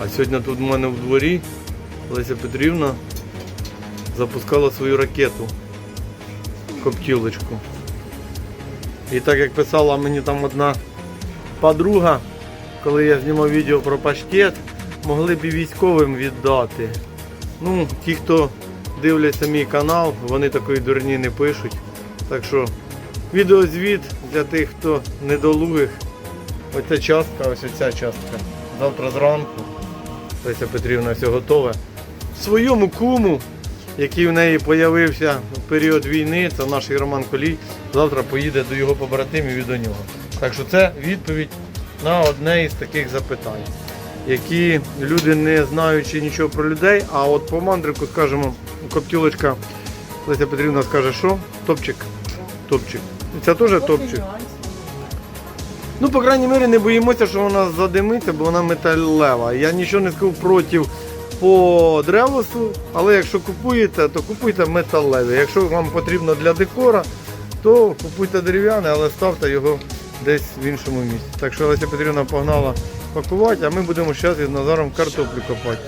А сьогодні тут в мене в дворі Леся Петрівна запускала свою ракету коптілочку. І так як писала мені там одна подруга, коли я знімав відео про паштет, могли б і військовим віддати. Ну, ті, хто дивляться мій канал, вони такої дурні не пишуть. Так що відеозвіт для тих, хто недолугих. Оця частка, ось ця частка. Завтра зранку. Леся Петрівна все готове. Своєму куму, який в неї з'явився в період війни, це наш Роман Колій, завтра поїде до його побратимів і до нього. Так що це відповідь на одне із таких запитань, які люди не знаючи нічого про людей, а от по мандрику, скажімо, коптілочка Леся Петрівна скаже, що? Топчик. Топчик. Це теж топчик. Ну, по крайній мірі, не боїмося, що вона задимиться, бо вона металева. Я нічого не скажу проти по древосу, але якщо купуєте, то купуйте металеве. Якщо вам потрібно для декора, то купуйте дерев'яне, але ставте його десь в іншому місці. Так що Леся Петрівна погнала пакувати, а ми будемо зараз із Назаром картоплю копати.